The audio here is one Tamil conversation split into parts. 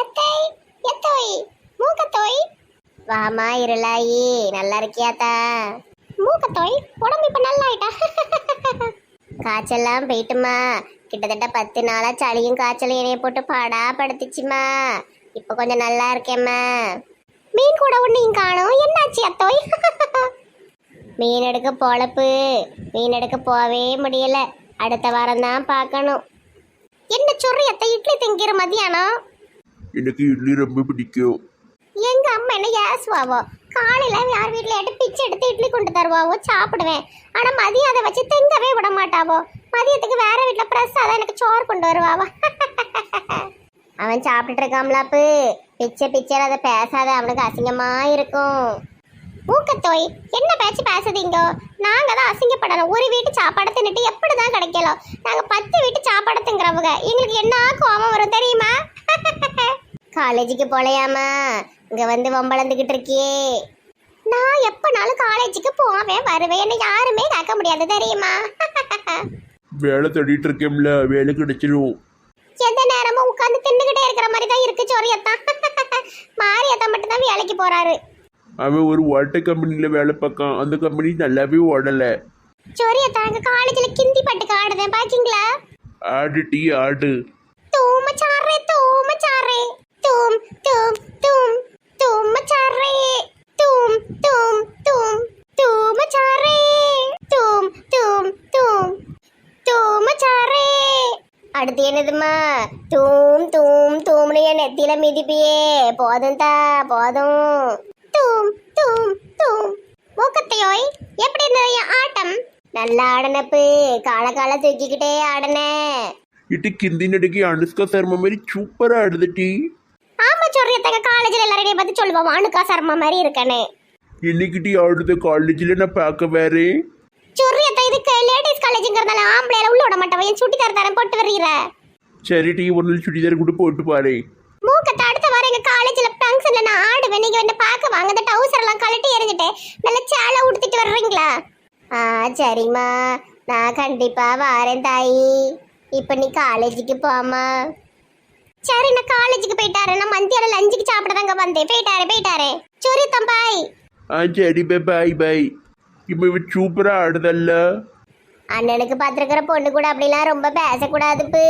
எத்தை எத்தோய் மூக்கத்தோய். வாமா இருளாயி நல்லா இருக்கியாத்தா மூக்கத்தோய் உடம்பு இப்ப நல்லா ஆயிட்டா காய்ச்சல்லாம் போயிட்டுமா. கிட்டத்தட்ட பத்து நாளா சளியும் காய்ச்சலும் இணைய போட்டு பாடா படுத்துச்சுமா. இப்போ கொஞ்சம் நல்லா இருக்கேம்மா மீன் கூட ஒன்றையும் காணும். என்னாச்சு அத்தோய்? மீன் எடுக்க பொழப்பு மீன் எடுக்க போவே முடியல. அடுத்த வாரம் தான் பார்க்கணும். என்ன சொல்ற அத்தை இட்லி திங்கிற மதியானம் எனக்கு இட்லி ரொம்ப பிடிக்கும். எங்க அம்மா என்ன ஏசுவாவோ? காலையில யார் வீட்ல எடுத்து பிச்சை எடுத்து இட்லி கொண்டு தருவாவோ? சாப்பிடுவேன். ஆனா மதியம் அதை வச்சு திங்கவே விட மாட்டாவோ? மதியத்துக்கு வேற வீட்ல பிரசாதம் எனக்கு சோறு கொண்டு வருவாவோ? அவன் சாப்பிட்டுட்டு இருக்காம்லாப்பு பிச்சை பிச்சை அதை பேசாத. அவனுக்கு அசிங்கமா இருக்கும். ஊக்கத்தோய் என்ன பேச்சு பேசுதீங்க? நாங்க தான் அசிங்கப்படணும். ஒரு வீட்டு சாப்பாடு தின்னுட்டு எப்படிதான் கிடைக்கலாம்? நாங்க பத்து வீட்டு சாப்பாடு திங்குறவங்க எங்களுக்கு என்ன கோபம் வரும் தெரியுமா? காலேஜுக்கு போலையாமா இங்க வந்து வம்பளந்துகிட்டு இருக்கியே. நான் எப்பனாலும் காலேஜுக்கு போவேன் வருவேன். என்ன யாருமே கேட்க முடியாது தெரியுமா? வேலை தேடிட்டு இருக்கேன்ல வேலை கிடைச்சிடும் எந்த நேரமும் உட்கார்ந்து தின்னுகிட்டே இருக்கிற மாதிரி தான் இருக்கு சொரியத்தான் மாரியத்தான் மட்டும் தான் வேலைக்கு போறாரு. அவன் ஒரு வாட்டர் கம்பெனியில் வேலை பார்க்கான். அந்த கம்பெனி நல்லாவே ஓடலை. சொரியத்தான் எங்க காலேஜ்ல கிந்தி பட்டுக்கு ஆடுதேன் பாக்கீங்களா ஆடு டீ ஆடு. தூமச்சாரே தூமச்சாரே தூம் தூம் தூம் தூமச்சாரே தூம் தூம் தூம் தூமச்சாரே தூம் தூம் தூம் தூமச்சாரே அடுத்து என்னதுமா தூம் தூம் தூம்னு என் நெத்தியில மிதிப்பியே. போதும் தா போதும். தூம் தூம் தூம் மூக்கத்தையோய் எப்படி இருந்தது என் ஆட்டம். நல்லா ஆடனப்பு. கால கால தூக்கிக்கிட்டே ஆடனே. இட்டு கிந்தி நடிகை அனுஷ்கா சர்மா மாதிரி சூப்பராக ஆடுது டீ. ஆமா சொல்றியத்தங்க காலேஜ்ல எல்லாரையும் பார்த்து சொல்லுவோம் அணுக்கா சர்மா மாதிரி இருக்கனே இன்னைக்கு டீ ஆடுது காலேஜில் நான் பார்க்க வேறே. சொல்றியத்த இதுக்கு லேடிஸ் காலேஜ்ங்கிறதால ஆம்பளையில உள்ள விட மாட்டவன் என் சுட்டி தர தரேன் போட்டு வர்றீர? சரி டீ ஒரு நாள் சுடிதார் கூட போட்டு பாரு மூக்கத்தை அடுத்த வாரம் எங்க காலேஜ்ல ஃபங்க்ஷன்ல நான் ஆடுவேன் நீங்க வந்து பார்க்க வாங்க இந்த டவுசர் எல்லாம் கழட்டி எறிஞ்சிட்டு நல்ல சேலை உடுத்திட்டு வர்றீங்களா? ஆ சரிம்மா. நான் கண்டிப்பா வாரேன் தாயி. இப்போ நீ காலேஜுக்கு போமா சரி நான் காலேஜுக்கு போயிட்டாரு. நான் மந்தியால லஞ்சுக்கு சாப்பிட தாங்க வந்தேன். போயிட்டாரு போயிட்டாரு. சரி தம்பாய் ஆ சரி பை பாய் பாய். இப்போ இவ சூப்பராக ஆடுதல்ல. அண்ணனுக்கு பார்த்துருக்கிற பொண்ணு கூட அப்படிலாம் ரொம்ப பேசக்கூடாதுப்பு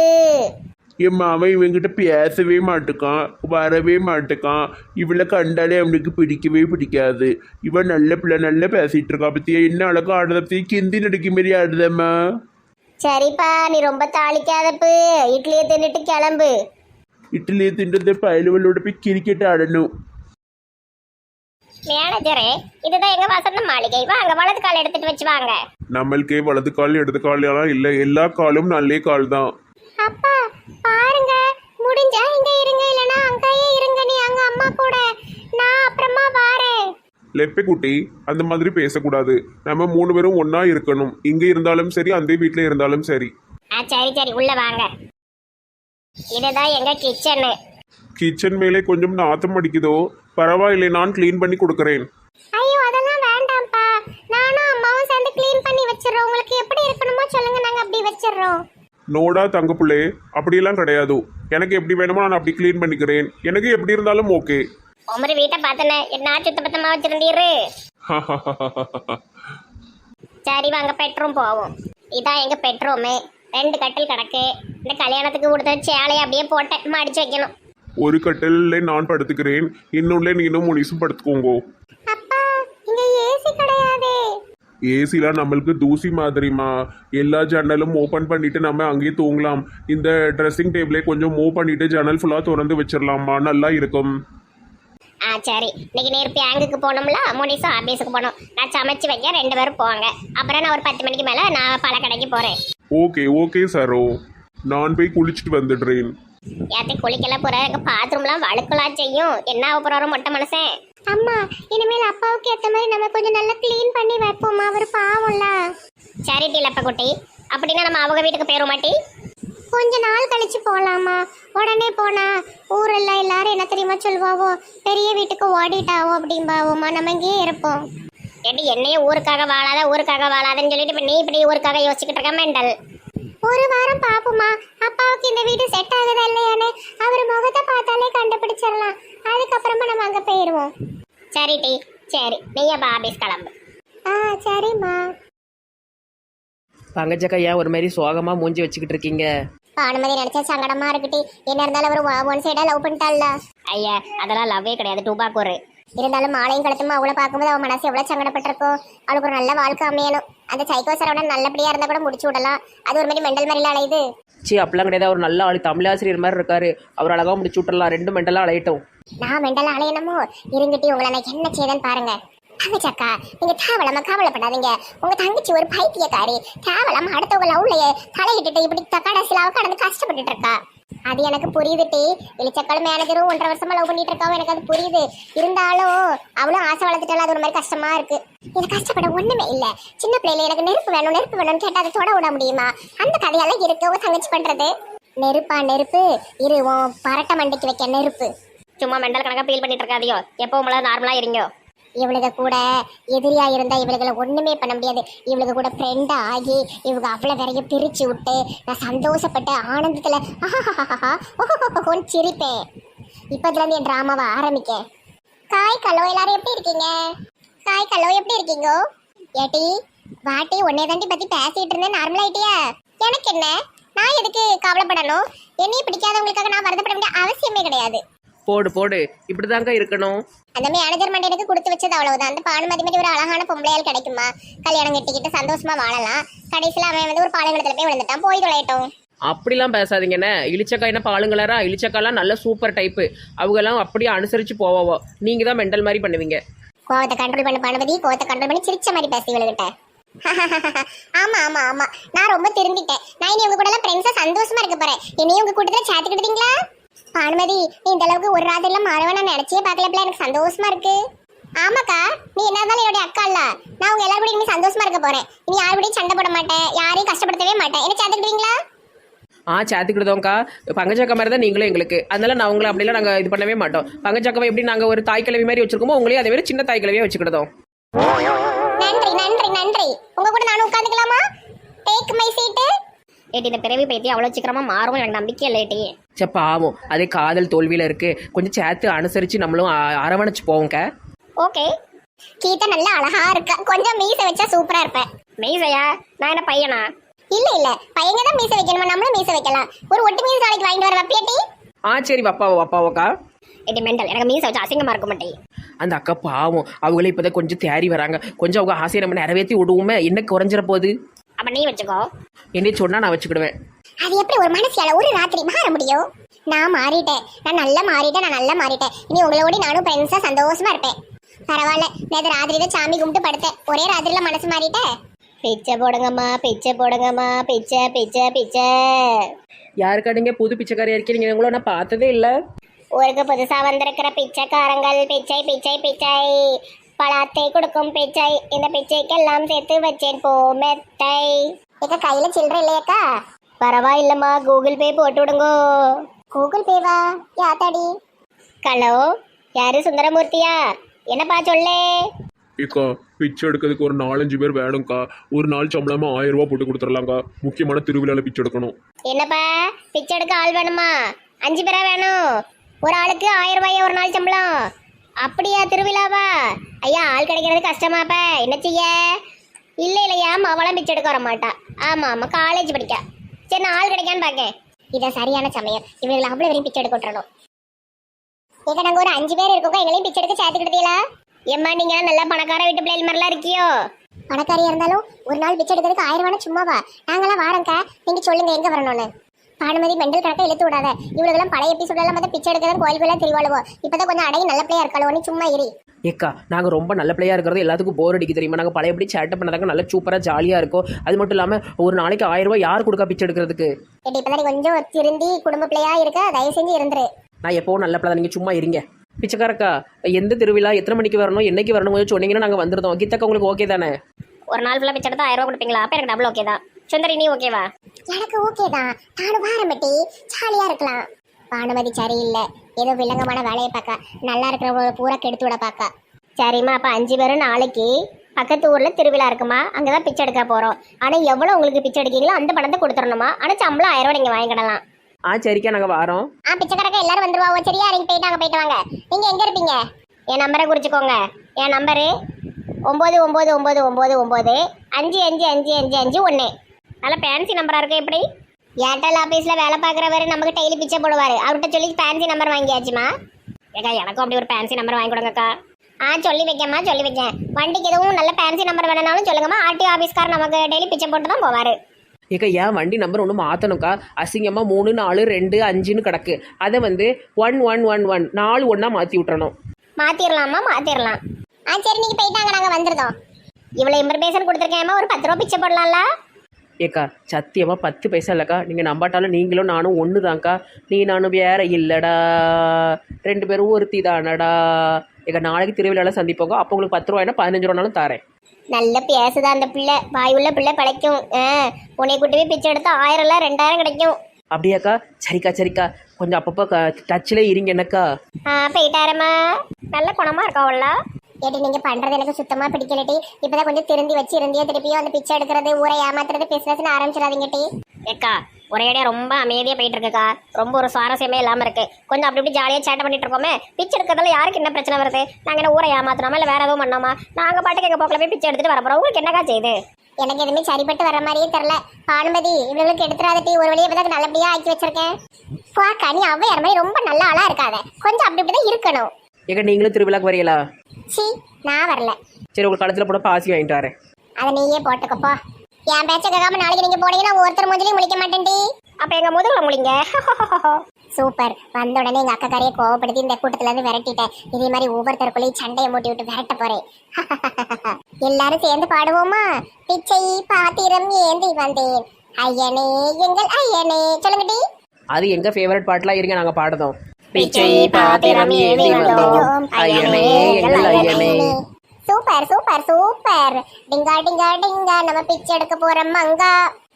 என் மாமன் இவங்கிட்ட பேசவே மாட்டுக்கான் வரவே மாட்டுக்கான். இவளை கண்டாலே அவனுக்கு பிடிக்கவே பிடிக்காது. இவன் நல்ல பிள்ளை நல்லா பேசிட்டு இருக்கா பத்தியா என்ன அழகா ஆடுத பத்தியா கிந்தி நடிக்க மாரி ஆடுதம்மா சரிப்பா நீ ரொம்ப தாளிக்காதப்பு. இட்லியை தின்னுட்டு கிளம்பு. இட்லியை தின்றத பயலுவலோட போய் கிரிக்கெட் ஆடணும். மேனேஜரே இதுதான் எங்க வசந்த மாளிகை. வாங்க வலது கால் எடுத்துட்டு வச்சு வாங்க. நம்மளுக்கே வலது கால் இடது கால் எல்லாம் இல்லை. எல்லா காலும் நல்லே கால் தான். அப்பா பாருங்க முடிஞ்சா இங்க இருங்க இல்லனா அங்கேயே இருங்க நீ அங்க அம்மா கூட. நான் அப்புறமா வாரேன். லெப்பை குட்டி அந்த மாதிரி பேசக்கூடாது. நம்ம மூணு பேரும் ஒண்ணா இருக்கணும். இங்க இருந்தாலும் சரி அந்த வீட்டில் இருந்தாலும் சரி. ஆ சரி சரி உள்ள வாங்க. இதுதான் எங்க கிச்சனு. கிச்சன் மேலே கொஞ்சம் நாத்தம் அடிக்குதோ? பரவாயில்லை நான் க்ளீன் பண்ணி கொடுக்குறேன். ஐயோ அதெல்லாம் வேண்டாம்ப்பா. நானும் அம்மாவும் சேர்ந்து க்ளீன் பண்ணி வச்சிடுறோம். உங்களுக்கு எப்படி இருக்கணுமோ சொல்லுங்க நாங்க அப்படி வச்சிடுறோம். நோடா தங்க பிள்ளை அப்படியெல்லாம் கிடையாது. எனக்கு எப்படி வேணுமோ நான் அப்படி க்ளீன் பண்ணிக்கிறேன். எனக்கு எப்படி இருந்தாலும் ஓகே உமரு வீட்டை பார்த்தனே என்ன சுத்தபத்தமா வச்சிருந்தீரு? சரி வாங்க பெட்ரூம் போவோம். இதான் எங்க பெட்ரூமு. ரெண்டு கட்டில் கிடக்கு. இந்த கல்யாணத்துக்கு கொடுத்த சேலையை அப்படியே போட்டேன். மடிச்சு வைக்கணும். ஒரு கட்டிலில் நான் படுத்துக்கிறேன். இன்னொன்னுல நீனும் முனிசும் படுத்துக்கோங்கோ. அப்பா இங்க ஏசி கிடையாதே ஏசிலாம் நம்மளுக்கு தூசி மாதிரிமா எல்லா ஜன்னலும் ஓப்பன் பண்ணிட்டு நம்ம அங்கேயே தூங்கலாம். இந்த ட்ரெஸ்ஸிங் டேபிளே கொஞ்சம் மூவ் பண்ணிட்டு ஜன்னல் ஃபுல்லாக திறந்து வச்சிடலாமா நல்லா இருக்கும். ஆ சரி. இன்னைக்கு நேர் பேங்குக்கு போகணும்ல முனிசும் ஆபீஸுக்கு போகணும் நான் சமைச்சு வைக்க ரெண்டு பேரும் போவாங்க அப்புறம் நான் ஒரு பத்து மணிக்கு மேலே நான் பல கடைக்கு போகிறேன் ஓகே ஓகே சரோ. நான் போய் குளிச்சுட்டு வந்துடுறேன். யாத்தி குளிக்கல போற எங்க பாத்ரூம்லாம் வழுக்கலாம் செய்யும். என்ன போறாரோ மொட்டை மனசன் அம்மா இனிமேல் அப்பாவுக்கு ஏத்த மாதிரி நம்ம கொஞ்சம் நல்லா க்ளீன் பண்ணி வைப்போமா அவர் பாவம்ல. சரி டீலப்ப குட்டி. அப்படின்னா நம்ம அவங்க வீட்டுக்கு போயிரும் மாட்டி கொஞ்ச நாள் கழிச்சு போலாமா உடனே போனா ஊரெல்லாம் எல்லாரும் என்ன தெரியுமா சொல்லுவாவோ பெரிய வீட்டுக்கு ஓடிட்டாவோ அப்படிம்பாவோமா நம்ம இங்கேயே இருப்போம். ஏடி என்னையே ஊருக்காக வாழாத ஊருக்காக வாழாதன்னு சொல்லிட்டு இப்ப நீ இப்படி ஊருக்காக யோசிச்சுக்கிட்டு இருக்க மெண்டல். ஒரு வாரம் பாப்போமா அப்பாவுக்கு இந்த வீடு செட் ஆகுதா இல்லையான்னு அவர் முகத்தை பார்த்தாலே கண்டுபிடிச்சிடலாம். அதுக்கப்புறமா நம்ம அங்க போயிருவோம். சரி டி. சரி நீ அப்ப ஆபீஸ் கிளம்பு. ஆ சரிம்மா. பங்கஜக்கா ஏன் ஒரு மாதிரி சோகமா மூஞ்சி வச்சுக்கிட்டு இருக்கீங்க. பானுமதி நினைச்சா சங்கடமா இருக்குட்டி என்ன இருந்தாலும் அவர் ஒன் சைடா லவ் பண்ணிட்டாள்ல ஐயா அதெல்லாம் லவ்வே கிடையாது. டூபாக் ஒரு. இருந்தாலும் மாலையும் கழுத்துமா அவளை பார்க்கும்போது அவன் மனசு எவ்வளவு சங்கடப்பட்டிருக்கும் அவளுக்கு ஒரு நல்ல வாழ்க்கை அமையணும். அந்த சைக்கோ சரவண நல்லபடியா இருந்தா கூட முடிச்சு விடலாம். அது ஒரு மாதிரி மெண்டல் மாதிரில அலையுது. சி அப்படிலாம் கிடையாது. அவர் நல்ல ஆளு. தமிழாசிரியர் மாதிரி இருக்காரு. அவர் அழகா முடிச்சு விட்டுறலாம். ரெண்டு மெண்டலா அலையட்டும். நான் மெண்டல் அலையணுமோ? இருந்துட்டி உங்களை நான் என்ன செய்தேன்னு பாருங்க. தங்கச்சக்கா நீங்க தேவலாம கவலைப்படாதீங்க. உங்க தங்கச்சி ஒரு பைத்தியக்காரி. தேவலாம அடுத்தவங்க லவ்லையே தலையிட்டுட்டு இப்படி அவ கடந்து கஷ்டப்பட்டுட்டு இருக்கா. அது எனக்கு புரியுது டி. இளிச்சக்கால் மேனேஜரும் ஒன்றரை வருஷமா லவ் பண்ணிட்டு இருக்காவும். எனக்கு அது புரியுது. இருந்தாலும் அவளும் ஆசை வளர்த்துட்டாலும் அது ஒரு மாதிரி கஷ்டமா இருக்கு. எனக்கு கஷ்டப்பட ஒண்ணுமே இல்ல. சின்ன பிள்ளைல எனக்கு நெருப்பு வேணும் நெருப்பு வேணும்னு கேட்டா அதை தொட விட முடியுமா? அந்த கதையெல்லாம் இருக்கு உங்க தங்கச்சி பண்றது? நெருப்பா நெருப்பு? இரு உன் பரட்ட மண்டைக்கு வைக்க நெருப்பு. சும்மா மெண்டல் கணக்கா ஃபீல் பண்ணிட்டு இருக்காதியோ எப்போ உங்களை நார்மலா இருங்கோ. இவளுக கூட எதிரியா இருந்தா இவளுகளை ஒண்ணுமே பண்ண முடியாது. இவளுக்கு கூட ஃப்ரெண்ட் ஆகி இவங்க அவ்வளோ நிறைய பிரிச்சு விட்டு நான் சந்தோஷப்பட்டு ஆனந்தத்துல ஓஹோன்னு சிரிப்பேன். இப்பத்துல இருந்து என் டிராமாவை ஆரம்பிக்க. காய் கல்லோ எல்லாரும் எப்படி இருக்கீங்க? காய் கல்லோ எப்படி இருக்கீங்க? ஏட்டி வாட்டி உன்னை தாண்டி பத்தி பேசிட்டு இருந்தேன் நார்மல் ஆயிட்டியா? எனக்கு என்ன? நான் எதுக்கு கவலைப்படணும்? என்னையும் பிடிக்காதவங்களுக்காக நான் வருத்தப்பட வேண்டிய அவசியமே கிடையாது. போடு போடு. இப்படிதாங்க இருக்கணும். அந்த மேனேஜர் மண்டையனுக்கு கொடுத்து வச்சது அவ்வளவுதான். அந்த பானுமதி மாதிரி ஒரு அழகான பொம்பளையால் கிடைக்குமா? கல்யாணம் கட்டிக்கிட்டு சந்தோஷமா வாழலாம். கடைசியில் அவன் வந்து ஒரு பாலைவனத்துல போய் விழுந்துட்டான். போய் தொலையட்டும். அப்படிலாம் பேசாதீங்கண்ணே இளிச்சக்கா என்ன பாலுங்களரா? இளிச்சக்காலாம் நல்ல சூப்பர் டைப்பு அவங்கெல்லாம் அப்படியே அனுசரிச்சு போவாவோ. நீங்க தான் மெண்டல் மாதிரி பண்ணுவீங்க. கோவத்தை கண்ட்ரோல் பண்ண பானுமதி. கோவத்தை கண்ட்ரோல் பண்ணி சிரிச்ச மாதிரி பேசி விழுகிட்ட ஆமா ஆமா ஆமா. நான் ரொம்ப திருந்திட்டேன். நான் இனி உங்க கூட எல்லாம் ஃப்ரெண்ட்ஸா சந்தோஷமா இருக்க போறேன். இனியும் உங்க கூட்டத்துல சேர்த்துக்கிட்டீங்களா பானுமதி நீ இந்த அளவுக்கு ஒரு ராத்திரில மாறவ நான் நினைச்சே பார்க்கலப்பல. எனக்கு சந்தோஷமா இருக்கு. ஆமாக்கா நீ என்ன இருந்தாலும் என்னுடைய அக்கா இல்ல? நான் உங்க எல்லாரும் கூட சந்தோஷமா இருக்க போறேன். இனி யாரு கூடயும் சண்டை போட மாட்டேன். யாரையும் கஷ்டப்படுத்தவே மாட்டேன். என்ன சேர்த்துக்கிட்டீங்களா ஆ சேர்த்துக்கிட்டதோங்க்கா பங்கஜக்கா மாதிரி தான் நீங்களும் எங்களுக்கு. அதனால நான் உங்களை அப்படிலாம் நாங்கள் இது பண்ணவே மாட்டோம். பங்கஜக்காவை எப்படி நாங்கள் ஒரு தாய் கிழவி மாதிரி வச்சிருக்கோமோ உங்களையும் அதே மாதிரி சின்ன தாய் கிழவியாக வச்சுக்கிட்டோம் நன்றி நன்றி நன்றி. உங்க கூட நானும் உட்காந்துக்கலாமா? டேக் மை சீட்டு ஏட்டி இந்த பிறவி பைத்தி அவ்வளோ சீக்கிரமா மாறும் எனக்கு நம்பிக்கை இல்லை ஏட்டி சே பாவம். அதே காதல் தோல்வியில் இருக்கு. கொஞ்சம் சேர்த்து அனுசரித்து நம்மளும் அ- அரவணைச்சு போவோங்க ஓகே. கீதா நல்லா அழகா இருக்கா. கொஞ்சம் மீசை வச்சா சூப்பரா இருப்பேன் மெய்சையா நான் என்ன பையனா? இல்ல இல்ல. பையங்க தான் மீசை வைக்கணுமா? நம்மளும் மீசை வைக்கலாம். ஒரு ஒட்டு மீசை நாளைக்கு வாங்கிட்டு வர வப்பியாட்டி ஆ சரி வப்பாவோ வப்பாவோக்கா. ஏட்டி மெண்டல். எனக்கு மீசை வச்சு அசிங்கமா இருக்க மாட்டேன். அந்த அக்கா பாவம். அவங்களே இப்போதான் கொஞ்சம் தேறி வராங்க. கொஞ்சம் அவங்க ஆசையை நம்ம நிறைவேற்றி விடுவோமே. என்ன குறைஞ்சிட போகுது? அப்ப நீ வச்சுக்கோ. என்னைய சொன்னா நான் வச்சுக்கிடுவேன். அது எப்படி ஒரு மனசியால ஒரு ராத்திரி மாற முடியும்? நான் மாறிட்டேன். நான் நல்லா மாறிட்டேன். நான் நல்லா மாறிட்டேன். இனி உங்களோட நானும் ஃப்ரெண்ட்ஸா சந்தோஷமா இருப்பேன். பரவாயில்ல. நேற்று ராத்திரி தான் சாமி கும்பிட்டு படுத்தேன். ஒரே ராத்திரில மனசு மாறிட்டேன் பிச்சை போடுங்கம்மா பிச்சை போடுங்கம்மா. பிச்சை பிச்சை பிச்சை. யாருக்காடிங்க புது பிச்சைக்காரியா இருக்கீங்க? உங்களை நான் பார்த்ததே இல்லை. ஊருக்கு புதுசா வந்திருக்கிற பிச்சைக்காரங்கள். பிச்சை பிச்சை பிச்சை. பழத்தை கொடுக்கும் பிச்சை. இந்த பிச்சைக்கெல்லாம் சேர்த்து வச்சேன் போ மெத்தை. ஏக்கா கையில சில்லற இல்லையாக்கா? பரவாயில்லம்மா கூகுள் பே போட்டு விடுங்கோ. கூகுள் பேவா யாத்தாடி ஹலோ யாரு சுந்தரமூர்த்தியா? என்னப்பா சொல்லே? ஏக்கா பிச்சை எடுக்கிறதுக்கு ஒரு நாலஞ்சு பேர் வேணும்க்கா. ஒரு நாள் சம்பளமா ஆயிரம் ரூபாய் போட்டு கொடுத்துடலாங்க்கா முக்கியமான திருவிழாவில் பிச்சை எடுக்கணும். என்னப்பா பிச்சை எடுக்க ஆள் வேணுமா? அஞ்சு பேரா வேணும்? ஒரு ஆளுக்கு ஆயிரம் ரூபாயா ஒரு நாள் சம்பளம். அப்படியா திருவிழாவா? ஐயா ஆள் கிடைக்கிறது கஷ்டமாப்பா. என்ன செய்ய? இல்லை இல்லையா அவளாம் பிச்சை எடுக்க வர மாட்டா. ஆமா ஆமா காலேஜ் படிக்க. சரி நான் ஆள் கிடைக்கான்னு பார்க்கேன் இதான் சரியான சமயம். இவங்களை அவ்வளோ வரையும் பிச்சை எடுக்க விட்டுறணும். ஏக்கா நாங்க ஒரு அஞ்சு பேர் இருக்கோம். எங்களையும் பிச்சை எடுக்க சேர்த்து கொடுத்தீங்களா? ஏம்மா நீங்க நல்லா பணக்கார வீட்டு பிள்ளைகள் மாதிரிலாம் இருக்கியோ? பணக்காரியா இருந்தாலும் ஒரு நாள் பிச்சை எடுக்கிறதுக்கு ஆயிரம் ரூபாய் சும்மாவா? நாங்களாம் வாரோம்க்கா. நீங்க சொல்லுங்க எங்க வரணும்னு. பானுமதி மெண்டல் கணக்கை இழுத்து விடாத. இவளுக்கெல்லாம் பழைய எபிசோட் எல்லாம் பார்த்தா பிச்சை எடுக்கிறதும் கோயிலுக்குள்ள திருவாளுவோம் இப்பதான் கொஞ்சம் அடங்கி நல்ல பிள்ளையா இருக்காளோ நீ சும்மா இரு. ஏக்கா நாங்கள் ரொம்ப நல்ல பிள்ளையா இருக்கிறது எல்லாத்துக்கும் போர் அடிக்க தெரியுமா? நாங்கள் பழையபடி சேட்டை பண்ணதாங்க நல்ல சூப்பராக ஜாலியாக இருக்கும். அது மட்டும் இல்லாமல் ஒரு நாளைக்கு ஆயிரம் ரூபாய் யார் கொடுக்கா பிச்சை எடுக்கிறதுக்கு? இப்பதான் கொஞ்சம் திருந்தி குடும்ப பிள்ளையா இருக்க தயவு செஞ்சு இருந்துரு. நான் எப்போவும் நல்ல பிள்ளை நீங்கள் சும்மா இருங்க. பிச்சைக்காரக்கா எந்த திருவிழா எத்தனை மணிக்கு வரணும் என்னைக்கு வரணும் கொஞ்சம் சொன்னீங்கன்னா நாங்கள் வந்துருந்தோம் கீதாக்கா உங்களுக்கு ஓகே தானே? ஒரு நாள் ஃபுல்லாக பிச்சை எடுத்தா ஆயிரம் ரூபா கொடுப்பீங்களா? அப்போ எனக்கு டபுள் ஓகே தான். சுந்தரி நீ ஓகேவா எனக்கு ஓகே தான். நானும் வாரம்பட்டி ஜாலியா இருக்கலாம். பானுமதி சரியில்லை ஏதோ வில்லங்கமான வேலையை பார்க்க நல்லா இருக்கிறவங்க பூரா கெடுத்து விட பார்க்க சரிம்மா அப்போ அஞ்சு பேரும் நாளைக்கு பக்கத்து ஊர்ல திருவிழா இருக்குமா? அங்கதான் பிச்சை எடுக்க போறோம். ஆனா எவ்வளவு உங்களுக்கு பிச்சை எடுக்கீங்களோ அந்த பணத்தை கொடுத்துடணுமா? ஆனா சம்பளம் ஆயிரம் ரூபாய் நீங்க வாங்கிக்கிடலாம். ஆ சரிக்கா நாங்கள் வரோம். ஆ பிச்சைக்காரக்க எல்லாரும் வந்துருவாவோ சரியா நீங்க போயிட்டாங்க போயிட்டு வாங்க. நீங்க எங்க இருப்பீங்க? என் நம்பரை குறிச்சுக்கோங்க. என் நம்பரு ஒம்பது ஒம்பது ஒம்பது ஒம்பது ஒம்பது அஞ்சு அஞ்சு அஞ்சு அஞ்சு அஞ்சு ஒன்று நல்ல ஃபேன்சி நம்பரா இருக்கு எப்படி? ஏர்டெல் ஆஃபீஸ்ல வேலை பார்க்குறவர் நமக்கு டெய்லி பிச்சை போடுவார். அவர்கிட்ட சொல்லி ஃபேன்சி நம்பர் வாங்கியாச்சுமா? ஏக்கா எனக்கும் அப்படி ஒரு ஃபேன்சி நம்பர் வாங்கி கொடுங்கக்கா. ஆ சொல்லி வைக்கம்மா சொல்லி வைக்கேன். வண்டிக்கு எதுவும் நல்ல ஃபேன்சி நம்பர் வேணும்னாலும் சொல்லுங்கம்மா. ஆர்டிஓ ஆஃபீஸ்கார் நமக்கு டெய்லி பிச்சை போட்டு தான் போவார். ஏக்கா ஏன் வண்டி நம்பர் ஒன்று மாற்றணுக்கா அசிங்கமாக மூணு நாலு ரெண்டு அஞ்சுன்னு கிடக்கு. அதை வந்து ஒன் ஒன் ஒன் ஒன் நாலு ஒன்றா மாற்றி விட்டுறணும். மாத்திரலாமா? மாத்திரலாம். ஆ சரி நீங்க போயிட்டாங்க. நாங்க வந்துருதோம். இவ்வளவு இன்ஃபர்மேஷன் கொடுத்துருக்கேம்மா. ஒரு பத்து ரூபா பிச்சை போடலாம்ல? ஏக்கா சத்தியமாக பத்து பைசா இல்லைக்கா. நீங்கள் நம்பாட்டாலும் நீங்களும் நானும் ஒன்று தான்க்கா நீ நானும் வேற இல்லைடா. ரெண்டு பேரும் ஒருத்தி தானடா. ஏக்கா நாளைக்கு திருவிழாவில் சந்திப்போங்க அப்போ உங்களுக்கு பத்து ரூபாய்னா பதினஞ்சு ரூபானாலும் தரேன். நல்ல பேசுதா அந்த பிள்ளை. வாய் உள்ள பிள்ளை பிழைக்கும் ஆ, உன்னை கூட்டி போய் பிச்சை எடுத்தா ஆயிரம் இல்ல ரெண்டாயிரம் கிடைக்கும். அப்படியாக்கா சரிக்கா சரிக்கா. கொஞ்சம் அப்பப்போ டச்சில் இருங்க என்னக்கா. போயிட்டாரம்மா. நல்ல குணமா இருக்காவல்ல ஏடி நீங்க பண்றது எனக்கு சுத்தமா பிடிக்கலடி இப்பதான் கொஞ்சம் திருந்தி வச்சு இருந்தியோ திருப்பியும் அந்த பிச்சை எடுக்கிறது ஊரை ஏமாத்துறது பிசினஸ் ஆரம்பிச்சிடாதீங்க டி. ஏக்கா ஒரேடியா ரொம்ப அமைதியா போயிட்டு இருக்குக்கா ரொம்ப ஒரு சுவாரஸ்யமே இல்லாம இருக்கு. கொஞ்சம் அப்படி இப்படி ஜாலியா சேட்டை பண்ணிட்டு இருக்கோமே. பிச்சை எடுக்கிறதுல யாருக்கு என்ன பிரச்சனை வருது? நாங்க என்ன ஊரை ஏமாத்துறோமா இல்ல வேற எதுவும் பண்ணோமா? நாங்க பாட்டுக்கு எங்க போக்கில் போய் பிச்சை எடுத்துட்டு வர போறோம் உங்களுக்கு என்னக்கா செய்யுது எனக்கு எதுவுமே சரிப்பட்டு வர மாதிரியே தெரியல. பானுமதி இவங்களுக்கு எடுத்துறாதட்டி ஒரு வழியை இப்பதான் நல்லபடியா ஆக்கி வச்சிருக்கேன். போக்கா நீ அவ்வையார் மாதிரி ரொம்ப நல்ல ஆளா இருக்காத. கொஞ்சம் அப்படி இப்படிதான் இருக்கணும். ஏக்கா நீங்களும் திருவிழாக்கு வரீங்களா? சி நான் வரல. சரி உங்கள் கழுத்தில் போட பாசி வாங்கிட்டு வரேன். அதை நீயே போட்டுக்கப்போ என் பேச்ச கேட்காம நாளைக்கு நீங்க போனீங்கன்னா ஒருத்தர் மூஞ்சிலையும் முழிக்க மாட்டேன்டி. அப்ப எங்க முதுகுல முழிங்க. சூப்பர். வந்த உடனே எங்க அக்கா காரையை கோவப்படுத்தி இந்த கூட்டத்துல இருந்து விரட்டிட்டேன். இதே மாதிரி ஒவ்வொருத்தருக்குள்ளேயும் சண்டையை மூட்டி விட்டு விரட்ட போறேன். எல்லாரும் சேர்ந்து பாடுவோமா? பிச்சை பாத்திரம் ஏந்தி வந்தேன். ஐயனே எங்கள் ஐயனே. சொல்லுங்கடி. அது எங்கள் ஃபேவரட் பாட்டெலாம் இருங்க நாங்கள் பாடுதோம் பிச்சை பாத்திரம் ஏந்தி வந்தோம் ஐயனே எங்கள் ஐயனே. Super super super. டிங்கா டிங்கா டிங்கா. நம்ம பிச்சை எடுக்க போறோம் மங்கா.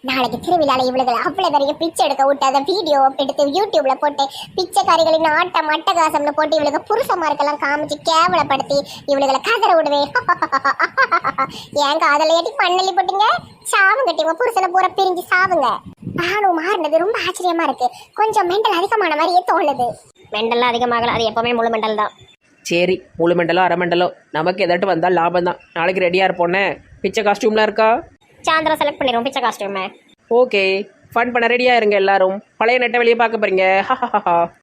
நாளைக்கு திருவிழால இவ்வளவு அவ்வளவு வரைக்கும் பிச்சை எடுக்க விட்டாத வீடியோ எடுத்து யூடியூப்ல போட்டு பிச்சைக்காரிகளின் ஆட்டம் அட்டகாசம்னு போட்டு இவளுக்கு புருஷமாருக்கெல்லாம் காமிச்சு கேவலப்படுத்தி இவளுகளை கதற விடுவேன் ஏன் காதல ஏட்டி பண்ணலி போட்டீங்க? சாவுங்க உங்க புருஷனை பூரா பிரிஞ்சு சாவுங்க. பானு மாறினது ரொம்ப ஆச்சரியமா இருக்கு. கொஞ்சம் மெண்டல் அதிகமான மாதிரியே தோணுது. மெண்டல்லாம் அதிகமாகல. அது எப்பவுமே முழு மெண்டல் தான். சரி முழு மண்டலம் அரை மண்டலம் நமக்கு எதாட்டு வந்தால் லாபம் தான். நாளைக்கு ரெடியாக இருப்போன்னே பிச்சை காஸ்டியூம்லாம் இருக்கா? சாயந்தரம் செலக்ட் பண்ணிடுவோம் பிச்சை காஸ்டியூமே ஓகே ஃபன் பண்ண ரெடியாக இருங்க எல்லாரும். பழைய நெட்டை வெளியே பார்க்க போறீங்க.